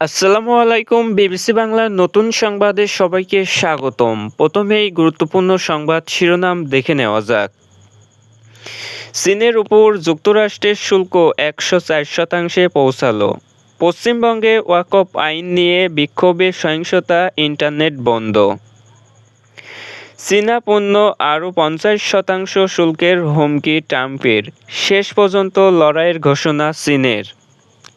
আসসালামু আলাইকুম, বিবিসি বাংলার নতুন সংবাদে সবাইকে স্বাগতম। প্রথমেই গুরুত্বপূর্ণ সংবাদ শিরোনাম দেখে নেওয়া যাক। চীনের উপর যুক্তরাষ্ট্রের শুল্ক একশো চার শতাংশে পৌঁছালো। পশ্চিমবঙ্গে ওয়াকফ আইন নিয়ে বিক্ষোভে সহিংসতা, ইন্টারনেট বন্ধ। চীনা পণ্য আরও পঞ্চাশ শতাংশ শুল্কের হুমকি ট্রাম্পের। শেষ পর্যন্ত লড়াইয়ের ঘোষণা চীনের।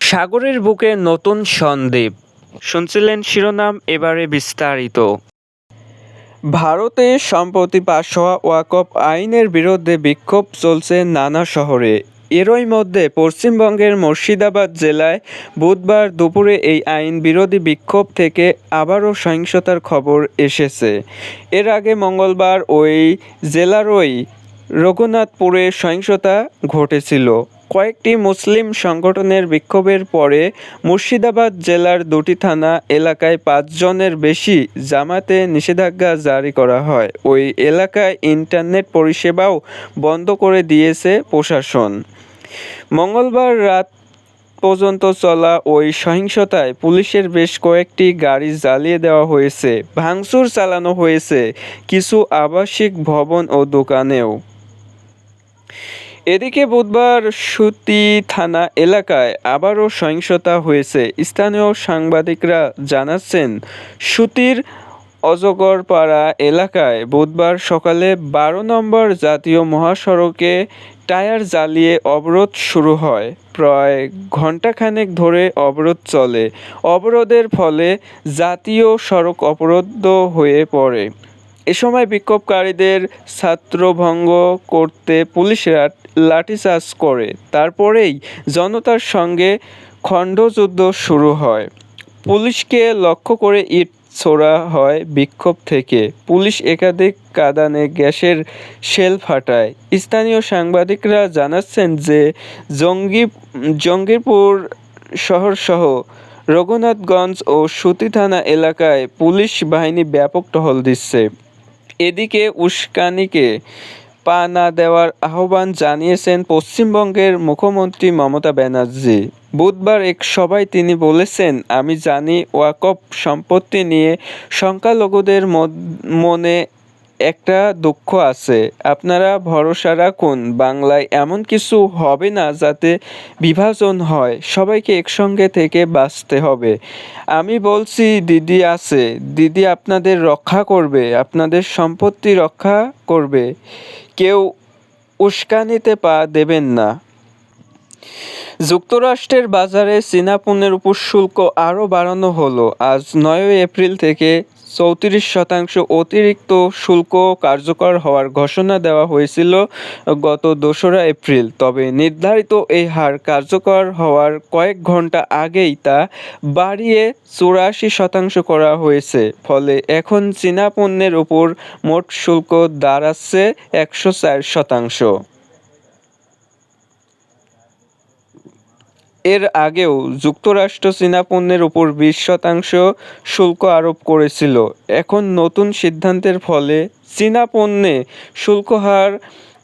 সাগরের বুকে নতুন সন্দ্বীপ। শুনছিলেন শিরোনাম এবারে বিস্তারিত। ভারতে সম্প্রতি পাশ হওয়া ওয়াকফ আইনের বিরুদ্ধে বিক্ষোভ চলছে নানা শহরে। এরই মধ্যে পশ্চিমবঙ্গের মুর্শিদাবাদ জেলায় বুধবার দুপুরে এই আইন বিরোধী বিক্ষোভ থেকে আবারও সহিংসতার খবর এসেছে। এর আগে মঙ্গলবার ওই জেলারই রঘুনাথপুরে সহিংসতা ঘটেছিল। কয়েকটি মুসলিম সংগঠনের বিক্ষোভের পরে মুর্শিদাবাদ জেলার দুটি থানা এলাকায় পাঁচজনের বেশি জামাতে নিষেধাজ্ঞা জারি করা হয়। ওই এলাকায় ইন্টারনেট পরিষেবাও বন্ধ করে দিয়েছে প্রশাসন। মঙ্গলবার রাত পর্যন্ত চলা ওই সহিংসতায় পুলিশের বেশ কয়েকটি গাড়ি জ্বালিয়ে দেওয়া হয়েছে, ভাঙচুর চালানো হয়েছে, কিছু আবাসিক ভবন ও দোকানেও। এদিকে বুধবার সুতি থানা এলাকায় আবারও সহিংসতা হয়েছে। স্থানীয় সাংবাদিকরা জানাচ্ছেন, সুতির অজগরপাড়া এলাকায় বুধবার সকালে বারো নম্বর জাতীয় মহাসড়কে টায়ার জ্বালিয়ে অবরোধ শুরু হয়। প্রায় ঘণ্টাখানেক ধরে অবরোধ চলে। অবরোধের ফলে জাতীয় সড়ক অবরুদ্ধ হয়ে পড়ে। এ সময় বিক্ষোভকারীদের ছাত্রভঙ্গ করতে পুলিশরা লাঠিচার্জ করে। তারপরেই জনতার সঙ্গে খণ্ডযুদ্ধ শুরু হয়। পুলিশকে লক্ষ্য করে ইট ছোড়া হয় বিক্ষোভ থেকে। পুলিশ একাধিক কাদানে গ্যাসের শেল ফাটায়। স্থানীয় সাংবাদিকরা জানাচ্ছেন যে জঙ্গি জঙ্গিপুর শহরসহ রঘুনাথগঞ্জ ও সুতি থানা এলাকায় পুলিশ বাহিনী ব্যাপক টহল দিচ্ছে। এদিকে উস্কানিকে পা না দেওয়ার আহ্বান জানিয়েছেন পশ্চিমবঙ্গের মুখ্যমন্ত্রী মমতা ব্যানার্জি। বুধবার এক সভায় তিনি বলেছেন, আমি জানি ওয়াকফ সম্পত্তি নিয়ে সংখ্যালঘুদের মনে একটা দুঃখ আছে। আপনারা ভরসা রাখুন বাংলায় এমন কিছু হবে না যাতে বিভাজন হয়। সবাইকে একসঙ্গে থেকে বাঁচতে হবে। আমি বলছি, দিদি আছে। দিদি আপনাদের রক্ষা করবে, আপনাদের সম্পত্তি রক্ষা করবে। কেউ উস্কানিতে পা দেবেন না। যুক্তরাষ্ট্রের বাজারে চীনা পণ্যের উপর শুল্ক আরও বাড়ানো হলো। আজ নয়ই এপ্রিল থেকে চৌত্রিশ শতাংশ অতিরিক্ত শুল্ক কার্যকর হওয়ার ঘোষণা দেওয়া হয়েছিল গত দোসরা এপ্রিল। তবে নির্ধারিত এই হার কার্যকর হওয়ার কয়েক ঘণ্টা আগেই তা বাড়িয়ে চুরাশি শতাংশ করা হয়েছে। ফলে এখন চীনা পণ্যের উপর মোট শুল্ক দাঁড়াচ্ছে একশো চার শতাংশ। এর আগেও যুক্তরাষ্ট্র চীনা পণ্যের উপর বিশ শতাংশ শুল্ক আরোপ করেছিল। এখন নতুন সিদ্ধান্তের ফলে চীনা পণ্যে শুল্ক হার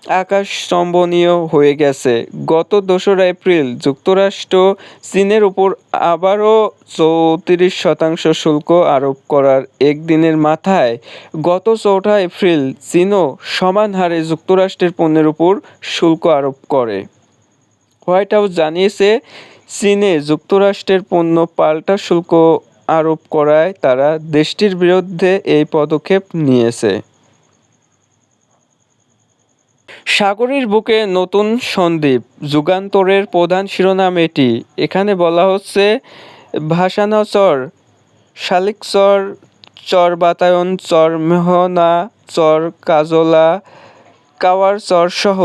আকাশ আকাশস্তম্ভনীয় হয়ে গেছে। গত দোসরা এপ্রিল যুক্তরাষ্ট্র চীনের উপর আবারও চৌত্রিশ শতাংশ শুল্ক আরোপ করার একদিনের মাথায় গত চৌঠা এপ্রিল চীনও সমান হারে যুক্তরাষ্ট্রের পণ্যের উপর শুল্ক আরোপ করে। হোয়াইট হাউস জানিয়েছে চীনে যুক্তরাষ্ট্রের পণ্য পাল্টা শুল্ক আরোপ করায় তারা দেশটির বিরুদ্ধে এই পদক্ষেপ নিয়েছে। সাগরের বুকে নতুন সন্দ্বীপ, যুগান্তরের প্রধান শিরোনাম এটি। এখানে বলা হচ্ছে ভাসানা চর শালিকচর, চর বাতায়ন, চর মেহনা, চর কাজলা কাওয়ার চর সহ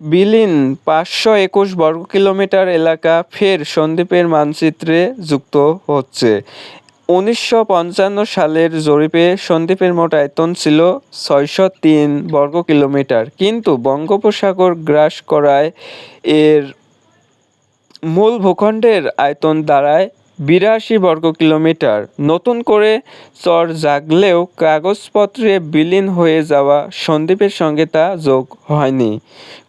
বিলীন পাঁচশো একুশ বর্গ কিলোমিটার এলাকা ফের সন্দ্বীপের মানচিত্রে যুক্ত হচ্ছে। উনিশশো পঞ্চান্ন সালের জরিপে সন্দ্বীপের মোট আয়তন ছিল ছয়শো তিন বর্গ কিলোমিটার। কিন্তু বঙ্গোপসাগর গ্রাস করায় এর মূল ভূখণ্ডের আয়তন দাঁড়ায় বিরাশি বর্গ কিলোমিটার। নতুন করে চর জাগলেও কাগজপত্রে বিলীন হয়ে যাওয়া সন্দ্বীপের সঙ্গে তা যোগ হয়নি।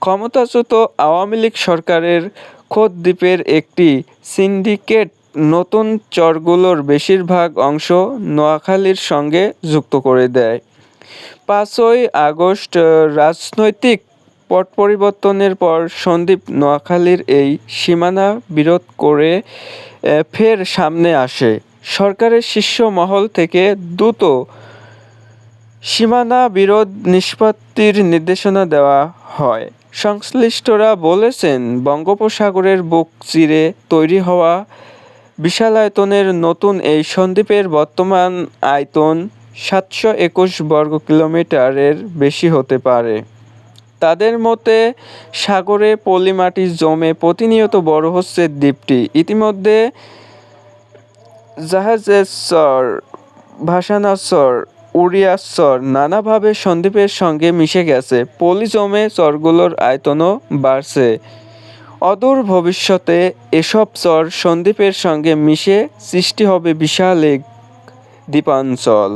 ক্ষমতাচ্যুত আওয়ামী লীগ সরকারের খোদ দ্বীপের একটি সিন্ডিকেট নতুন চরগুলোর বেশিরভাগ অংশ নোয়াখালীর সঙ্গে যুক্ত করে দেয়। পাঁচই আগস্ট, রাজনৈতিক পট পরিবর্তনের পর সন্দ্বীপ নোয়াখালীর এই সীমানা বিরোধ করে ফের সামনে আসে। সরকারের শীর্ষ মহল থেকে দ্রুত সীমানা বিরোধ নিষ্পত্তির নির্দেশনা দেওয়া হয়। সংশ্লিষ্টরা বলেছেন, বঙ্গোপসাগরের বুক চিরে তৈরি হওয়া বিশালায়তনের নতুন এই সন্দ্বীপের বর্তমান আয়তন সাতশো একুশ বর্গ কিলোমিটারের বেশি হতে পারে। তাদের মতে সাগরে পলিমাটি জমে প্রতিনিয়ত বড় হচ্ছে দ্বীপটি। ইতিমধ্যে জাহাজের চর ভাসানা চর চর নানাভাবে সন্দ্বীপের সঙ্গে মিশে গেছে। পলি জমে চরগুলোর আয়তনও বাড়ছে। অদূর ভবিষ্যতে এসব চর সন্দ্বীপের সঙ্গে মিশে সৃষ্টি হবে বিশাল এক দ্বীপাঞ্চল।